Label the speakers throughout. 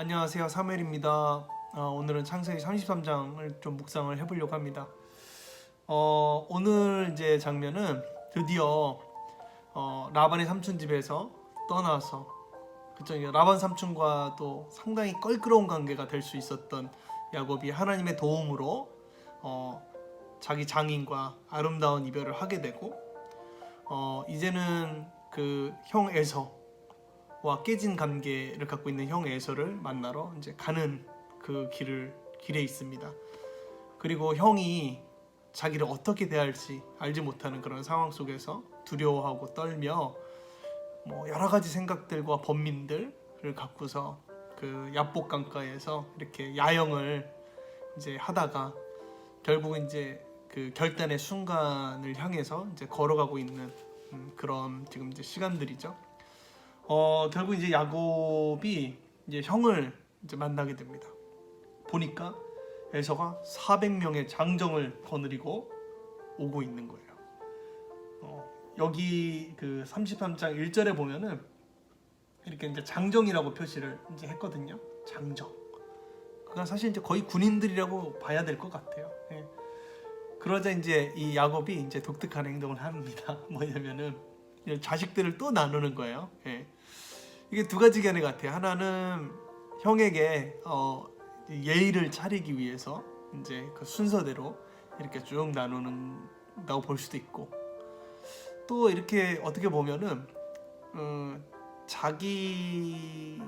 Speaker 1: 안녕하세요 사무엘입니다. 어, 오늘은 창세기 33장을 좀 묵상을 해보려고 합니다. 어, 오늘 이제 장면은 드디어 어, 라반의 삼촌 집에서 떠나서 그쵸 라반 삼촌과 또 상당히 껄끄러운 관계가 될 수 있었던 야곱이 하나님의 도움으로 어, 자기 장인과 아름다운 이별을 하게 되고 어, 이제는 그 형 에서 와 깨진 관계를 갖고 있는 형 에서를 만나러 이제 가는 그 길을 길에 있습니다. 그리고 형이 자기를 어떻게 대할지 알지 못하는 그런 상황 속에서 두려워하고 떨며 뭐 여러 가지 생각들과 번민들을 갖고서 그 야복 강가에서 이렇게 야영을 이제 하다가 결국은 이제 그 결단의 순간을 향해서 이제 걸어가고 있는 음, 그런 지금 이제 시간들이죠. 어 결국 이제 야곱이 이제 형을 이제 만나게 됩니다. 보니까 에서가 400명의 장정을 거느리고 오고 있는 거예요. 어, 여기 그 33장 1절에 보면은 이렇게 이제 장정이라고 표시를 이제 했거든요. 장정. 그건 사실 이제 거의 군인들이라고 봐야 될 것 같아요. 예. 그러자 이제 이 야곱이 이제 독특한 행동을 합니다. 뭐냐면은 자식들을 또 나누는 거예요. 예. 이게 두 가지 견해 같아요. 하나는 형에게 어, 예의를 차리기 위해서 이제 그 순서대로 이렇게 쭉 나누는다고 볼 수도 있고 또 이렇게 어떻게 보면은 어, 자기가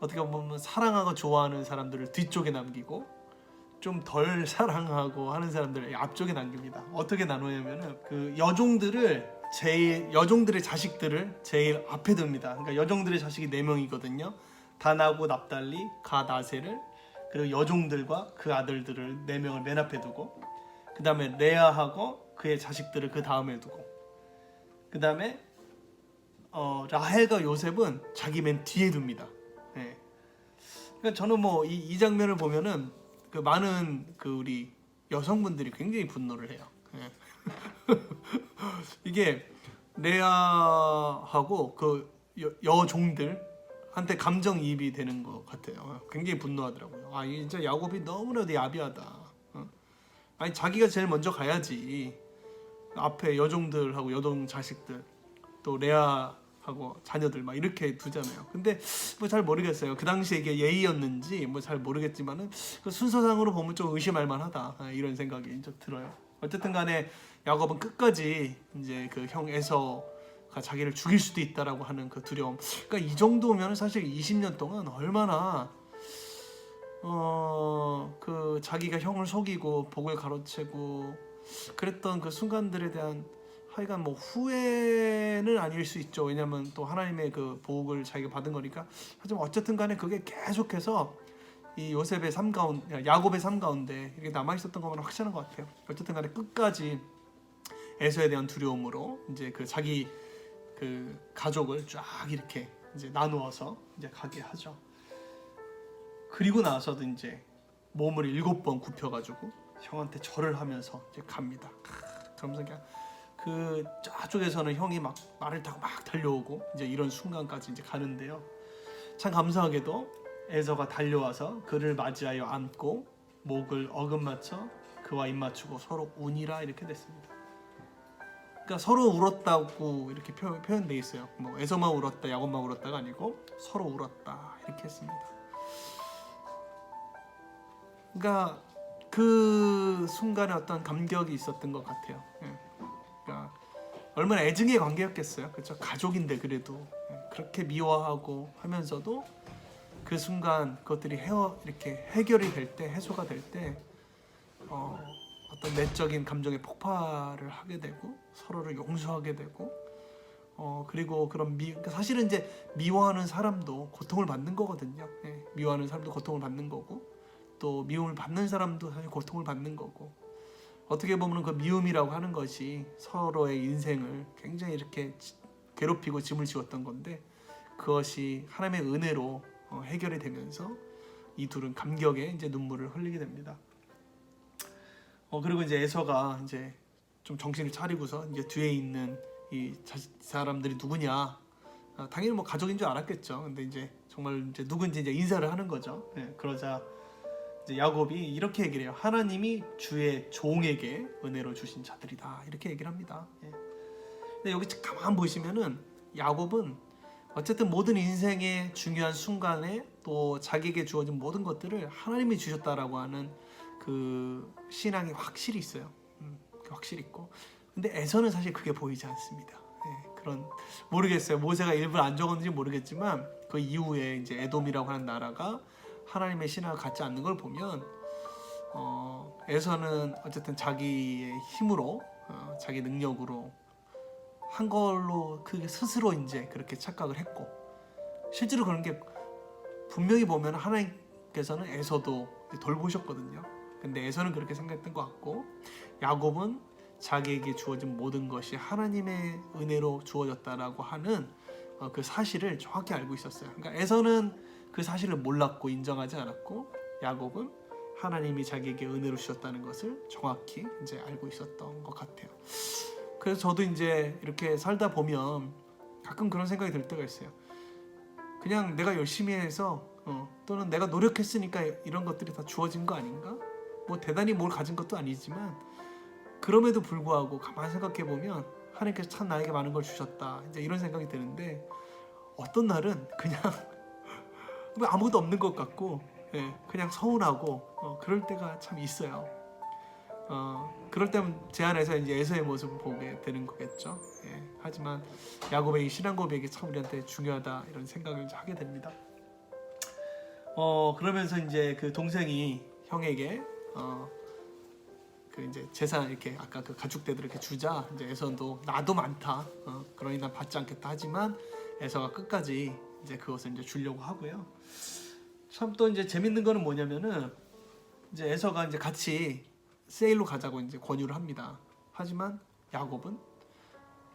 Speaker 1: 어떻게 보면 사랑하고 좋아하는 사람들을 뒤쪽에 남기고 좀 덜 사랑하고 하는 사람들을 앞쪽에 남깁니다. 어떻게 나누냐면은 그 여종들을 제일 여종들의 자식들을 제일 앞에 둡니다. 그러니까 여종들의 자식이 네 명이거든요. 다나고 납달리, 가나세를 그리고 여종들과 그 아들들을 네 명을 맨 앞에 두고 그 다음에 레아하고 그의 자식들을 그 다음에 두고 그 다음에 어, 라헬과 요셉은 자기 맨 뒤에 둡니다. 예. 그러니까 저는 뭐이 이 장면을 보면은 그 많은 그 우리 여성분들이 굉장히 분노를 해요. 예. 이게 레아하고 그 여, 여종들한테 감정이입이 되는 것 같아요. 굉장히 분노하더라고요. 아, 이 진짜 야곱이 너무나도 야비하다. 어? 아니 자기가 제일 먼저 가야지. 앞에 여종들하고 여종 자식들 또 레아하고 자녀들 막 이렇게 두잖아요. 근데 뭐 잘 모르겠어요. 그 당시에 이게 예의였는지 뭐 잘 모르겠지만은 그 순서상으로 보면 좀 의심할 만하다 아, 이런 생각이 좀 들어요. 어쨌든 간에 야곱은 끝까지 이제 그 형 에서가 자기를 죽일 수도 있다라고 하는 그 두려움. 그러니까 이 정도면 사실 20년 동안 얼마나 어 그 자기가 형을 속이고 복을 가로채고 그랬던 그 순간들에 대한 하여간 뭐 후회는 아닐 수 있죠. 왜냐면 또 하나님의 그 복을 자기가 받은 거니까. 하지만 어쨌든 간에 그게 계속해서 이 요셉의 삶 가운데, 야곱의 삶 가운데 이렇게 남아 있었던 것만 확실한 것 같아요. 어쨌든 간에 끝까지 에서에 대한 두려움으로 이제 그 자기 그 가족을 쫙 이렇게 이제 나누어서 이제 가게 하죠. 그리고 나서도 이제 몸을 일곱 번 굽혀가지고 형한테 절을 하면서 이제 갑니다. 그러면서 그냥 그 저쪽에서는 형이 막 말을 타고 막 달려오고 이제 이런 순간까지 이제 가는데요. 참 감사하게도 에서가 달려와서 그를 맞이하여 안고 목을 어긋맞춰 그와 입 맞추고 서로 운이라 이렇게 됐습니다. 그러니까 서로 울었다고 이렇게 표, 표현돼 있어요. 뭐 에서만 울었다, 야곱만 울었다가 아니고 서로 울었다 이렇게 했습니다. 그러니까 그 순간에 어떤 감격이 있었던 것 같아요. 예. 그러니까 얼마나 애증의 관계였겠어요. 그렇죠? 가족인데 그래도 예. 그렇게 미워하고 하면서도 그 순간 그것들이 헤어 이렇게 해결이 될 때 해소가 될때 어, 어떤 내적인 감정의 폭발을 하게 되고 서로를 용서하게 되고 어 그리고 그런 미 그러니까 사실은 이제 미워하는 사람도 고통을 받는 거거든요. 예. 미워하는 사람도 고통을 받는 거고 또 미움을 받는 사람도 사실 고통을 받는 거고 어떻게 보면 그 미움이라고 하는 것이 서로의 인생을 굉장히 이렇게 지- 괴롭히고 짐을 지웠던 건데 그것이 하나님의 은혜로 어, 해결이 되면서 이 둘은 감격에 이제 눈물을 흘리게 됩니다. 어 그리고 이제 에서가 이제 좀 정신을 차리고서 이제 뒤에 있는 이 자- 사람들이 누구냐? 아, 당연히 뭐 가족인 줄 알았겠죠. 근데 이제 정말 이제 누군지 이제 인사를 하는 거죠. 예, 그러자 이제 야곱이 이렇게 얘기를 해요. 하나님이 주의 종에게 은혜로 주신 자들이다. 이렇게 얘기를 합니다. 예. 근데 여기 가만 보시면은 야곱은 어쨌든 모든 인생의 중요한 순간에 또 자기에게 주어진 모든 것들을 하나님이 주셨다라고 하는 그 신앙이 확실히 있어요. 음, 확실히 있고. 근데 에서는 사실 그게 보이지 않습니다. 예, 그런 모르겠어요. 모세가 일부러 안 적었는지 모르겠지만 그 이후에 이제 에돔이라고 하는 나라가 하나님의 신앙을 갖지 않는 걸 보면 어, 에서는 어쨌든 자기의 힘으로 어, 자기 능력으로 한 걸로 그 스스로 이제 그렇게 착각을 했고 실제로 그런 게 분명히 보면 하나님께서는 에서도 돌보셨거든요. 근데 에서는 그렇게 생각했던 것 같고 야곱은 자기에게 주어진 모든 것이 하나님의 은혜로 주어졌다라고 하는 어, 그 사실을 정확히 알고 있었어요. 그러니까 에서는 그 사실을 몰랐고 인정하지 않았고 야곱은 하나님이 자기에게 은혜로 주셨다는 것을 정확히 이제 알고 있었던 것 같아요. 그래서 저도 이제 이렇게 살다 보면 가끔 그런 생각이 들 때가 있어요. 그냥 내가 열심히 해서 어, 또는 내가 노력했으니까 이런 것들이 다 주어진 거 아닌가? 뭐 대단히 뭘 가진 것도 아니지만 그럼에도 불구하고 가만 생각해 보면 하나님께서 참 나에게 많은 걸 주셨다. 이제 이런 생각이 드는데 어떤 날은 그냥 뭐 아무것도 없는 것 같고 예, 그냥 서운하고 어, 그럴 때가 참 있어요. 어, 그럴 때면 제 안에서 이제 에서의 모습을 보게 되는 거겠죠. 예, 하지만 야곱의 이 신앙 고백이 참 우리한테 중요하다 이런 생각을 하게 됩니다. 어 그러면서 이제 그 동생이 형에게 어, 그 이제 재산 이렇게 아까 그 가축대들 이렇게 주자 이제 에서도 나도 많다. 어, 그러니 난 받지 않겠다 하지만 에서가 끝까지 이제 그것을 이제 주려고 하고요. 참 또 이제 재밌는 거는 뭐냐면은 이제 에서가 이제 같이 세일로 가자고 이제 권유를 합니다. 하지만 야곱은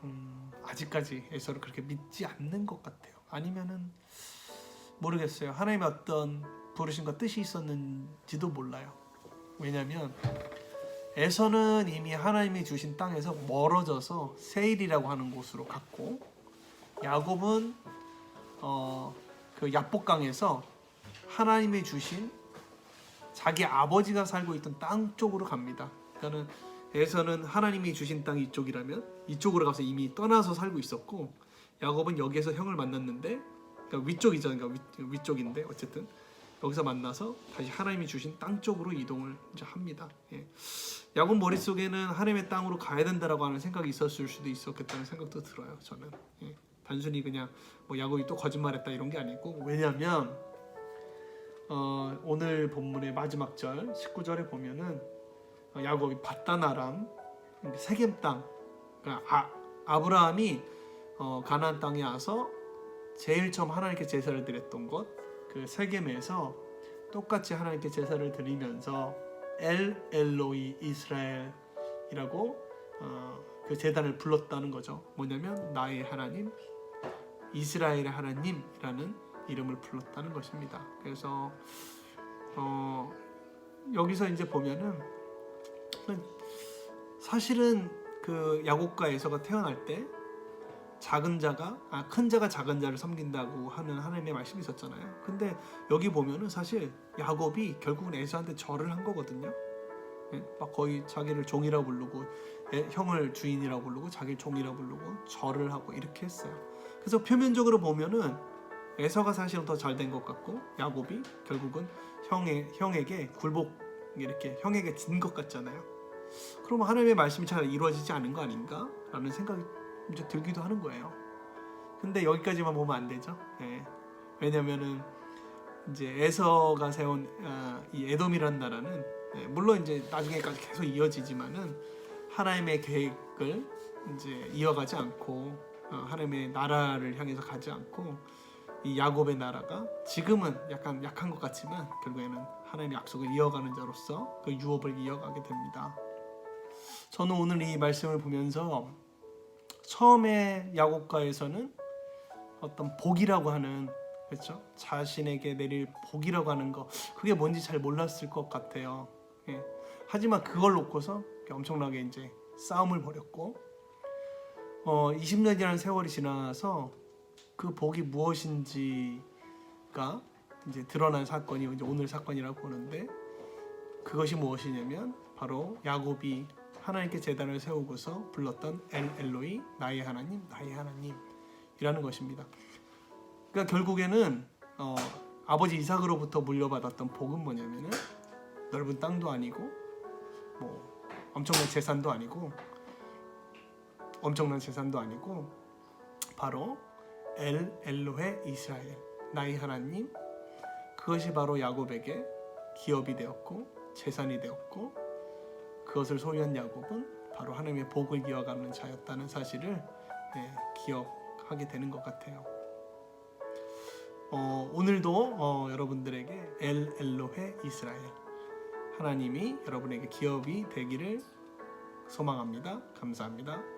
Speaker 1: 음, 아직까지 에서를 그렇게 믿지 않는 것 같아요. 아니면은 모르겠어요. 하나님의 어떤 부르심과 뜻이 있었는지도 몰라요. 왜냐하면 에서는 이미 하나님이 주신 땅에서 멀어져서 세일이라고 하는 곳으로 갔고 야곱은 어, 그 야복강에서 하나님이 주신 자기 아버지가 살고 있던 땅 쪽으로 갑니다. 그러니까는 에서는 하나님이 주신 땅 이쪽이라면 이쪽으로 가서 이미 떠나서 살고 있었고 야곱은 여기에서 형을 만났는데 그러니까 위쪽이죠. 그러니까 위, 위쪽인데 어쨌든 여기서 만나서 다시 하나님이 주신 땅 쪽으로 이동을 이제 합니다. 예. 야곱 머릿속에는 하나님의 땅으로 가야 된다라고 하는 생각이 있었을 수도 있었겠다는 생각도 들어요. 저는 예. 단순히 그냥 뭐 야곱이 또 거짓말했다 이런 게 아니고 왜냐하면 어, 오늘 본문의 마지막 절 19절에 보면은 어, 야곱이 바다나람 세겜 땅 그러니까 아, 아브라함이 어, 가나안 땅에 와서 제일 처음 하나님께 제사를 드렸던 곳 그 세겜에서 똑같이 하나님께 제사를 드리면서 엘 엘로이 이스라엘이라고 어, 그 제단을 불렀다는 거죠. 뭐냐면 나의 하나님 이스라엘의 하나님이라는 이름을 불렀다는 것입니다. 그래서 어, 여기서 이제 보면은 사실은 그 야곱과 에서가 태어날 때 작은 자가 아, 큰 자가 작은 자를 섬긴다고 하는 하나님의 말씀이 있었잖아요. 근데 여기 보면은 사실 야곱이 결국은 에서한테 절을 한 거거든요. 예? 막 거의 자기를 종이라고 부르고 예, 형을 주인이라고 부르고 자기를 종이라고 부르고 절을 하고 이렇게 했어요. 그래서 표면적으로 보면은 에서가 사실은 더 잘 된 것 같고 야곱이 결국은 형의 형에게 굴복 이렇게 형에게 진 것 같잖아요. 그러면 하나님의 말씀이 잘 이루어지지 않은 거 아닌가라는 생각이 이제 들기도 하는 거예요. 근데 여기까지만 보면 안 되죠. 예. 왜냐면은 이제 에서가 세운 어, 이 에돔이라는 나라는 예, 물론 이제 나중에까지 계속 이어지지만은 하나님의 계획을 이제 이어가지 않고 어, 하나님의 나라를 향해서 가지 않고 이 야곱의 나라가 지금은 약간 약한 것 같지만 결국에는 하나님의 약속을 이어가는 자로서 그 유업을 이어가게 됩니다. 저는 오늘 이 말씀을 보면서 처음에 야곱가에서는 어떤 복이라고 하는 그렇죠? 자신에게 내릴 복이라고 하는 거 그게 뭔지 잘 몰랐을 것 같아요. 예. 하지만 그걸 놓고서 엄청나게 이제 싸움을 벌였고 어, 20년이라는 세월이 지나서 그 복이 무엇인지 이제 드러난 사건이 이제 오늘 사건이라고 보는데 그것이 무엇이냐면 바로 야곱이 하나님께 제단을 세우고서 불렀던 엘 엘로이 나의 하나님 나의 하나님이라는 것입니다. 그러니까 결국에는 어, 아버지 이삭으로부터 물려받았던 복은 뭐냐면은 넓은 땅도 아니고 뭐 엄청난 재산도 아니고 엄청난 재산도 아니고 바로 엘 엘로헤 이스라엘 나의 하나님 그것이 바로 야곱에게 기업이 되었고 재산이 되었고 그것을 소유한 야곱은 바로 하나님의 복을 이어가는 자였다는 사실을 네, 기억하게 되는 것 같아요. 어, 오늘도 어, 여러분들에게 엘 엘로헤 이스라엘 하나님이 여러분에게 기업이 되기를 소망합니다. 감사합니다.